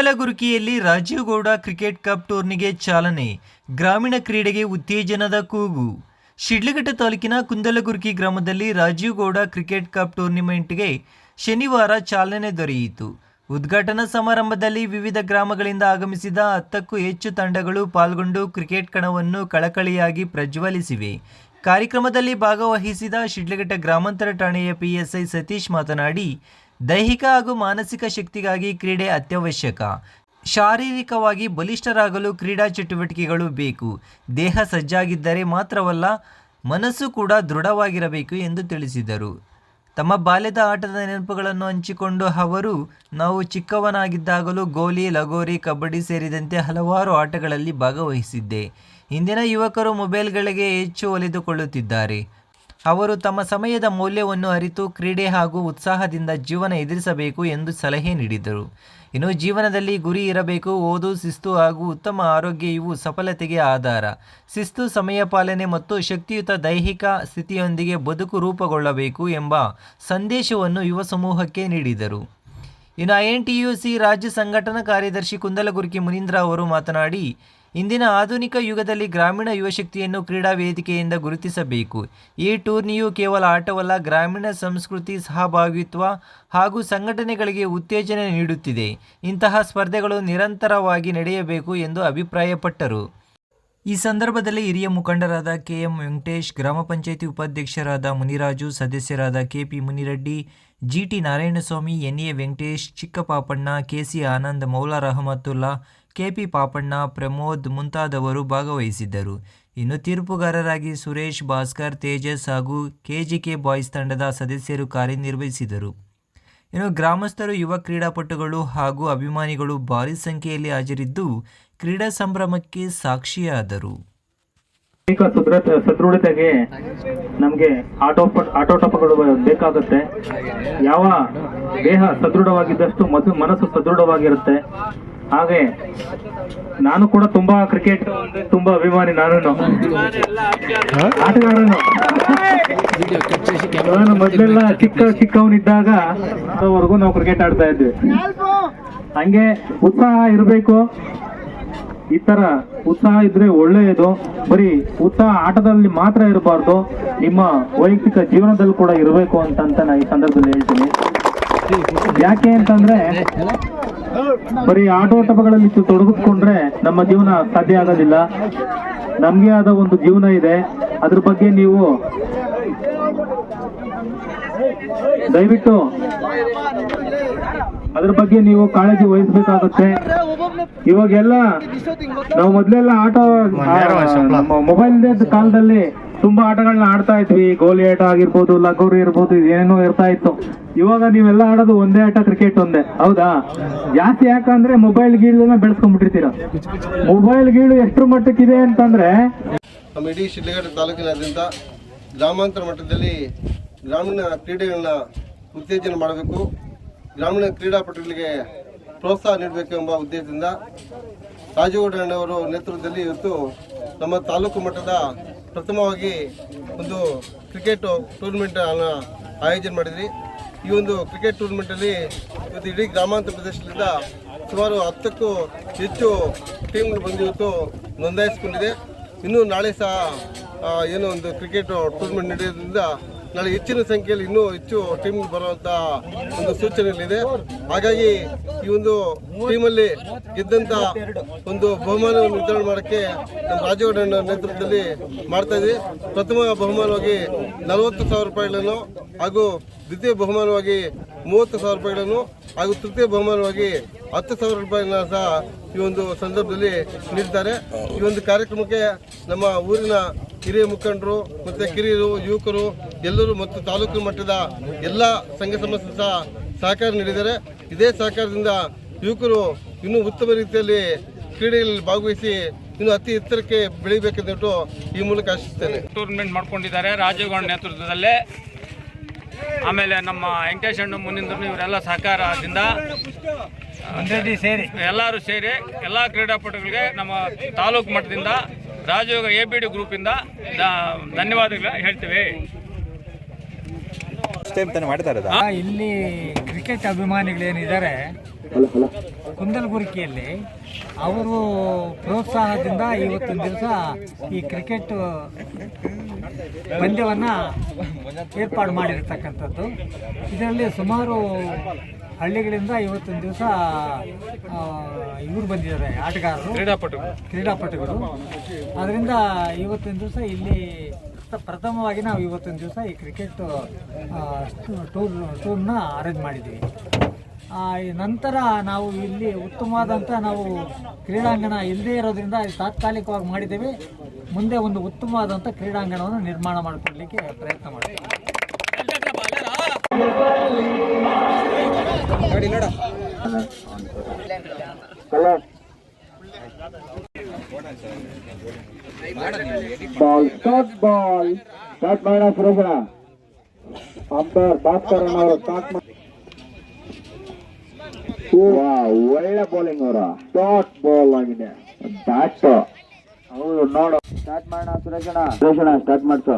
ಕುಂದಲಗುರುಕಿಯಲ್ಲಿ Rajeev Gowda cricket cup ಟೂರ್ನಿಗೆ ಚಾಲನೆ, ಗ್ರಾಮೀಣ ಕ್ರೀಡೆಗೆ ಉತ್ತೇಜನದ ಕೂಗು. ಶಿಡ್ಲಘಟ್ಟ ತಾಲೂಕಿನ ಕುಂದಲಗುರುಕಿ ಗ್ರಾಮದಲ್ಲಿ ರಾಜೀವ್ ಗೌಡ ಕ್ರಿಕೆಟ್ ಕಪ್ ಟೂರ್ನಿಮೆಂಟ್ಗೆ ಶನಿವಾರ ಚಾಲನೆ ದೊರೆಯಿತು. ಉದ್ಘಾಟನಾ ಸಮಾರಂಭದಲ್ಲಿ ವಿವಿಧ ಗ್ರಾಮಗಳಿಂದ ಆಗಮಿಸಿದ ಹತ್ತಕ್ಕೂ ಹೆಚ್ಚು ತಂಡಗಳು ಪಾಲ್ಗೊಂಡು ಕ್ರಿಕೆಟ್ ಕಣವನ್ನು ಕಳಕಳಿಯಾಗಿ ಪ್ರಜ್ವಲಿಸಿವೆ. ಕಾರ್ಯಕ್ರಮದಲ್ಲಿ ಭಾಗವಹಿಸಿದ ಶಿಡ್ಲಘಟ್ಟ ಗ್ರಾಮಾಂತರ ಠಾಣೆಯ ಪಿಎಸ್ಐ ಸತೀಶ್ ಮಾತನಾಡಿ ದೈಹಿಕ ಹಾಗೂ ಮಾನಸಿಕ ಶಕ್ತಿಗಾಗಿ ಕ್ರೀಡೆ ಅತ್ಯವಶ್ಯಕ. ಶಾರೀರಿಕವಾಗಿ ಬಲಿಷ್ಠರಾಗಲು ಕ್ರೀಡಾ ಚಟುವಟಿಕೆಗಳು ಬೇಕು. ದೇಹ ಸಜ್ಜಾಗಿದ್ದರೆ ಮಾತ್ರವಲ್ಲ, ಮನಸ್ಸು ಕೂಡ ದೃಢವಾಗಿರಬೇಕು ಎಂದು ತಿಳಿಸಿದರು. ತಮ್ಮ ಬಾಲ್ಯದ ಆಟದ ನೆನಪುಗಳನ್ನು ಹಂಚಿಕೊಂಡು ಅವರು, ನಾವು ಚಿಕ್ಕವನಾಗಿದ್ದಾಗಲೂ ಗೋಲಿ, ಲಗೋರಿ, ಕಬಡ್ಡಿ ಸೇರಿದಂತೆ ಹಲವಾರು ಆಟಗಳಲ್ಲಿ ಭಾಗವಹಿಸಿದ್ದೆ. ಇಂದಿನ ಯುವಕರು ಮೊಬೈಲ್ಗಳಿಗೆ ಹೆಚ್ಚು ಒಲಿದುಕೊಳ್ಳುತ್ತಿದ್ದಾರೆ. ಅವರು ತಮ್ಮ ಸಮಯದ ಮೌಲ್ಯವನ್ನು ಅರಿತು ಕ್ರೀಡೆ ಹಾಗೂ ಉತ್ಸಾಹದಿಂದ ಜೀವನ ಎದುರಿಸಬೇಕು ಎಂದು ಸಲಹೆ ನೀಡಿದರು. ಇನ್ನು ಜೀವನದಲ್ಲಿ ಗುರಿ ಇರಬೇಕು, ಓದು, ಶಿಸ್ತು ಹಾಗೂ ಉತ್ತಮ ಆರೋಗ್ಯ ಇವು ಸಫಲತೆಗೆ ಆಧಾರ. ಶಿಸ್ತು, ಸಮಯ ಪಾಲನೆ ಮತ್ತು ಶಕ್ತಿಯುತ ದೈಹಿಕ ಸ್ಥಿತಿಯೊಂದಿಗೆ ಬದುಕು ರೂಪುಗೊಳ್ಳಬೇಕು ಎಂಬ ಸಂದೇಶವನ್ನು ಯುವ ಸಮೂಹಕ್ಕೆ ನೀಡಿದರು. ಇನ್ನು I N T U C ರಾಜ್ಯ ಸಂಘಟನಾ ಕಾರ್ಯದರ್ಶಿ ಕುಂದಲಗುರ್ಕಿ ಮುನೀಂದ್ರ ಅವರು ಮಾತನಾಡಿ ಇಂದಿನ ಆಧುನಿಕ ಯುಗದಲ್ಲಿ ಗ್ರಾಮೀಣ ಯುವಶಕ್ತಿಯನ್ನು ಕ್ರೀಡಾ ವೇದಿಕೆಯಿಂದ ಗುರುತಿಸಬೇಕು. ಈ ಟೂರ್ನಿಯು ಕೇವಲ ಆಟವಲ್ಲ, ಗ್ರಾಮೀಣ ಸಂಸ್ಕೃತಿ ಸಹಭಾಗಿತ್ವ ಹಾಗೂ ಸಂಘಟನೆಗಳಿಗೆ ಉತ್ತೇಜನ ನೀಡುತ್ತಿದೆ. ಇಂತಹ ಸ್ಪರ್ಧೆಗಳು ನಿರಂತರವಾಗಿ ನಡೆಯಬೇಕು ಎಂದು ಅಭಿಪ್ರಾಯಪಟ್ಟರು. ಈ ಸಂದರ್ಭದಲ್ಲಿ ಹಿರಿಯ ಮುಖಂಡರಾದ ಕೆಎಂ ವೆಂಕಟೇಶ್, ಗ್ರಾಮ ಪಂಚಾಯಿತಿ ಉಪಾಧ್ಯಕ್ಷರಾದ ಮುನಿರಾಜು, ಸದಸ್ಯರಾದ KP Munireddy, GT Narayanaswamy NA Venkatesh, Chikkapapanna KC Anand Moula Rahamatulla KP Papanna, Pramod ಮುಂತಾದವರು ಭಾಗವಹಿಸಿದ್ದರು. ಇನ್ನು ತೀರ್ಪುಗಾರರಾಗಿ ಸುರೇಶ್ ಭಾಸ್ಕರ್, ತೇಜಸ್ ಹಾಗೂ ಕೆಜಿಕೆ ಬಾಯ್ಸ್ ತಂಡದ ಸದಸ್ಯರು ಕಾರ್ಯನಿರ್ವಹಿಸಿದರು. ಇನ್ನು ಗ್ರಾಮಸ್ಥರು, ಯುವ ಕ್ರೀಡಾಪಟುಗಳು ಹಾಗೂ ಅಭಿಮಾನಿಗಳು ಭಾರಿ ಸಂಖ್ಯೆಯಲ್ಲಿ ಹಾಜರಿದ್ದು ಕ್ರೀಡಾ ಸಂಭ್ರಮಕ್ಕೆ ಸಾಕ್ಷಿಯಾದರು. ಸದೃಢತೆಗೆ ನಮಗೆ ಆಟೋಪ ಆಟೋಟಪಗಳು ಬೇಕಾಗುತ್ತೆ. ಯಾವ ದೇಹ ಸದೃಢವಾಗಿದ್ದಷ್ಟು ಮನಸ್ಸು ಸದೃಢವಾಗಿರುತ್ತೆ. ಹಾಗೆ ನಾನು ಕೂಡ ತುಂಬಾ ಕ್ರಿಕೆಟ್ ತುಂಬಾ ಅಭಿಮಾನಿ ನಾನು ಆಟಗಾರನು. ನಾನು ಮೊದಲೆಲ್ಲ ಚಿಕ್ಕ ಚಿಕ್ಕವನಿದ್ದಾಗ ಅದವರೆಗೂ ನಾವು ಕ್ರಿಕೆಟ್ ಆಡ್ತಾ ಇದ್ವಿ. ಹಂಗೆ ಉತ್ಸಾಹ ಇರಬೇಕು. ಈ ತರ ಉತ್ಸಾಹ ಇದ್ರೆ ಒಳ್ಳೆಯದು. ಬರೀ ಉತ್ಸಾಹ ಆಟದಲ್ಲಿ ಮಾತ್ರ ಇರಬಾರ್ದು. ನಿಮ್ಮ ವೈಯಕ್ತಿಕ ಜೀವನದಲ್ಲಿ ಕೂಡ ಇರಬೇಕು ಅಂತ ನಾನು ಈ ಸಂದರ್ಭದಲ್ಲಿ ಹೇಳ್ತೀನಿ. ಯಾಕೆ ಅಂತಂದ್ರೆ ಬರೀ ಆಟೋಟಪಗಳಲ್ಲಿ ತೊಡಗಿಸ್ಕೊಂಡ್ರೆ ನಮ್ಮ ಜೀವನ ಸಾಧ್ಯ ಆಗೋದಿಲ್ಲ. ನಮ್ಗೆ ಆದ ಒಂದು ಜೀವನ ಇದೆ. ಅದ್ರ ಬಗ್ಗೆ ನೀವು ದಯವಿಟ್ಟು ಅದ್ರ ಬಗ್ಗೆ ನೀವು ಕಾಳಜಿ ವಹಿಸ್ಬೇಕಾಗುತ್ತೆ. ಇವಾಗೆಲ್ಲ ನಾವು ಮೊದ್ಲೆಲ್ಲ ಆಟೋ ಮೊಬೈಲ್ ಕಾಲದಲ್ಲಿ ತುಂಬಾ ಆಟಗಳನ್ನ ಆಡ್ತಾ ಇದ್ವಿ. ಗೋಲಿ ಆಟ ಆಗಿರ್ಬೋದು, ಲಗೋರಿ ಇರ್ಬೋದು, ಏನೇನೋ ಇರ್ತಾ ಇತ್ತು. ಇವಾಗ ನೀವೆಲ್ಲ ಆಡೋದು ಒಂದೇ ಆಟ ಕ್ರಿಕೆಟ್ ಒಂದೇ. ಹೌದಾ? ಜಾಸ್ತಿ ಯಾಕಂದ್ರೆ ಮೊಬೈಲ್ ಗೀಳನ್ನ ಬೆಳೆಸ್ಕೊಂಡ್ಬಿಟ್ಟಿರ್ತೀರ. ಮೊಬೈಲ್ ಗೀಳು ಎಷ್ಟು ಮಟ್ಟಕ್ಕಿದೆ ಅಂತಂದ್ರೆ, ನಮ್ಮ ಇಡೀ ಶಿಡ್ಲಘಟ್ಟ ತಾಲೂಕಿನಾದ್ಯಂತ ಗ್ರಾಮಾಂತರ ಮಟ್ಟದಲ್ಲಿ ಗ್ರಾಮೀಣ ಕ್ರೀಡೆಗಳನ್ನ ಉತ್ತೇಜನ ಮಾಡಬೇಕು. ಗ್ರಾಮೀಣ ಕ್ರೀಡಾಪಟುಗಳಿಗೆ ಪ್ರೋತ್ಸಾಹ ನೀಡಬೇಕು ಎಂಬ ಉದ್ದೇಶದಿಂದ ರಾಜಗೌಡಣ್ಣವರ ನೇತೃತ್ವದಲ್ಲಿ ಇವತ್ತು ನಮ್ಮ ತಾಲೂಕು ಮಟ್ಟದ ಪ್ರಥಮವಾಗಿ ಒಂದು ಕ್ರಿಕೆಟ್ ಟೂರ್ನಮೆಂಟ್ ಆಯೋಜನೆ ಮಾಡಿದ್ರಿ ಈ ಒಂದು ಕ್ರಿಕೆಟ್ ಟೂರ್ನಮೆಂಟಲ್ಲಿ ಇವತ್ತು ಇಡೀ ಗ್ರಾಮಾಂತರ ಪ್ರದೇಶದಿಂದ ಸುಮಾರು ಹತ್ತಕ್ಕೂ ಹೆಚ್ಚು ಟೀಮ್ಗಳು ಬಂದು ಇವತ್ತು ನೋಂದಾಯಿಸಿಕೊಂಡಿದೆ. ಇನ್ನೂ ನಾಳೆ ಸಹ ಏನು ಒಂದು ಕ್ರಿಕೆಟ್ ಟೂರ್ನಮೆಂಟ್ ನಡೆಯೋದ್ರಿಂದ ನಾಳೆ ಹೆಚ್ಚಿನ ಸಂಖ್ಯೆಯಲ್ಲಿ ಇನ್ನೂ ಹೆಚ್ಚು ಟೀಮ್ ಬರುವಂತ ಒಂದು ಸೂಚನೆಗಳಿದೆ. ಹಾಗಾಗಿ ಈ ಒಂದು ಟೀಮಲ್ಲಿ ಗೆದ್ದಂತ ಒಂದು ಬಹುಮಾನವನ್ನು ವಿತರಣೆ ಮಾಡೋಕ್ಕೆ ನಮ್ಮ ರಾಜೇಗೌಡ ನೇತೃತ್ವದಲ್ಲಿ ಮಾಡ್ತಾ ಪ್ರಥಮ ಬಹುಮಾನವಾಗಿ ನಲವತ್ತು ಸಾವಿರ ರೂಪಾಯಿಗಳನ್ನು ಹಾಗೂ ದ್ವಿತೀಯ ಬಹುಮಾನವಾಗಿ ಮೂವತ್ತು ಸಾವಿರ ರೂಪಾಯಿಗಳನ್ನು ಹಾಗೂ ತೃತೀಯ ಬಹುಮಾನವಾಗಿ ಹತ್ತು ಸಾವಿರ ರೂಪಾಯಿನ ಸಹ ಈ ಒಂದು ಸಂದರ್ಭದಲ್ಲಿ ನೀಡ್ತಾರೆ. ಈ ಒಂದು ಕಾರ್ಯಕ್ರಮಕ್ಕೆ ನಮ್ಮ ಊರಿನ ಹಿರಿಯ ಮುಖಂಡರು ಮತ್ತು ಕಿರಿಯರು, ಯುವಕರು ಎಲ್ಲರೂ ಮತ್ತು ತಾಲೂಕು ಮಟ್ಟದ ಎಲ್ಲ ಸಂಘ ಸಂಸ್ಥೆ ಸಹ ಸಹಕಾರ ನೀಡಿದ್ದಾರೆ. ಇದೇ ಸಹಕಾರದಿಂದ ಯುವಕರು ಇನ್ನೂ ಉತ್ತಮ ರೀತಿಯಲ್ಲಿ ಕ್ರೀಡೆಯಲ್ಲಿ ಭಾಗವಹಿಸಿ ಇನ್ನು ಅತಿ ಎತ್ತರಕ್ಕೆ ಬೆಳಿಬೇಕೆಂದು ಈ ಮೂಲಕ ಆಶಿಸ್ತೇನೆ ಟೂರ್ನಮೆಂಟ್ ಮಾಡ್ಕೊಂಡಿದ್ದಾರೆ ರಾಜೀವ್ ಗೌಡ ನೇತೃತ್ವದಲ್ಲೇ. ಆಮೇಲೆ ನಮ್ಮ ವೆಂಕಟೇಶ್ ಅಣ್ಣ ಮುನಿಂದ್ರು ಇವರೆಲ್ಲ ಸಹಕಾರದಿಂದ ಸೇರಿ. ಎಲ್ಲರೂ ಸೇರಿ ಎಲ್ಲ ಕ್ರೀಡಾಪಟುಗಳಿಗೆ ನಮ್ಮ ತಾಲೂಕು ಮಟ್ಟದಿಂದ ರಾಜಯೋಗ ಎ ಬಿ ಡಿ ಗ್ರೂಪಿಂದ ದ- ಧನ್ಯವಾದಗಳು ಹೇಳ್ತೀವಿ. ಟೈಮ್ ತಾನೇ ಮಾಡ್ತಾ ಇರೋದಾ? ಇಲ್ಲಿ ಕ್ರಿಕೆಟ್ ಅಭಿಮಾನಿಗಳೇನಿದ್ದಾರೆ ಕುಂದಲ್ಬುರ್ಕಿಯಲ್ಲಿ ಅವರು ಪ್ರೋತ್ಸಾಹದಿಂದ ಇವತ್ತಿನ ದಿವಸ ಈ ಕ್ರಿಕೆಟ್ ಪಂದ್ಯವನ್ನು ಏರ್ಪಾಡು ಮಾಡಿರ್ತಕ್ಕಂಥದ್ದು. ಇದರಲ್ಲಿ ಸುಮಾರು ಹಳ್ಳಿಗಳಿಂದ ಇವತ್ತಿನ ದಿವಸ ಇವರು ಬಂದಿದ್ದಾರೆ ಆಟಗಾರರು ಕ್ರೀಡಾಪಟುಗಳು. ಕ್ರೀಡಾಪಟುಗಳು. ಅದರಿಂದ ಇವತ್ತಿನ ದಿವಸ ಇಲ್ಲಿ ಪ್ರ- ಪ್ರಥಮವಾಗಿ ನಾವು ಇವತ್ತಿನ ದಿವಸ ಈ ಕ್ರಿಕೆಟ್ ಟೂರ್ ಟೂರ್ನ ಅರೇಂಜ್ ಮಾಡಿದ್ದೀವಿ ಆ, ನಂತರ ನಾವು ಇಲ್ಲಿ ಉತ್ತಮವಾದಂಥ ನಾವು ಕ್ರೀಡಾಂಗಣ ಇಲ್ಲದೇ ಇರೋದ್ರಿಂದ ತಾತ್ಕಾಲಿಕವಾಗಿ ಮಾಡಿದ್ದೇವೆ. ಮುಂದೆ ಒಂದು ಉತ್ತಮವಾದಂಥ ಕ್ರೀಡಾಂಗಣವನ್ನು ನಿರ್ಮಾಣ ಮಾಡಿಕೊಡ್ಲಿಕ್ಕೆ ಪ್ರಯತ್ನ ಮಾಡ್ತೀವಿ. ಬಾಲ್ ಸ್ಟಾರ್ಟ್ ಬಾಲ್ ಸ್ಟಾರ್ಟ್ ಮಾಡೋಣ ಸುರೇಶನ ಅಂಪೈರ್ ಭಾಸ್ಕರ್ ಅವರು ಸ್ಟಾರ್ಟ್ ಮಾಡಿ ಒಳ್ಳೆ ಬೌಲಿಂಗ್ ಅವರ ಸ್ಟಾರ್ಟ್ ಬಾಲ್ ಆಗಿದೆ ಬ್ಯಾಟ್ ಹೌದು ನೋಡು ಸ್ಟಾರ್ಟ್ ಮಾಡೋಣ ಸುರೇಶನ ಸುರೇಶನ ಸ್ಟಾರ್ಟ್ ಮಾಡ್ಸು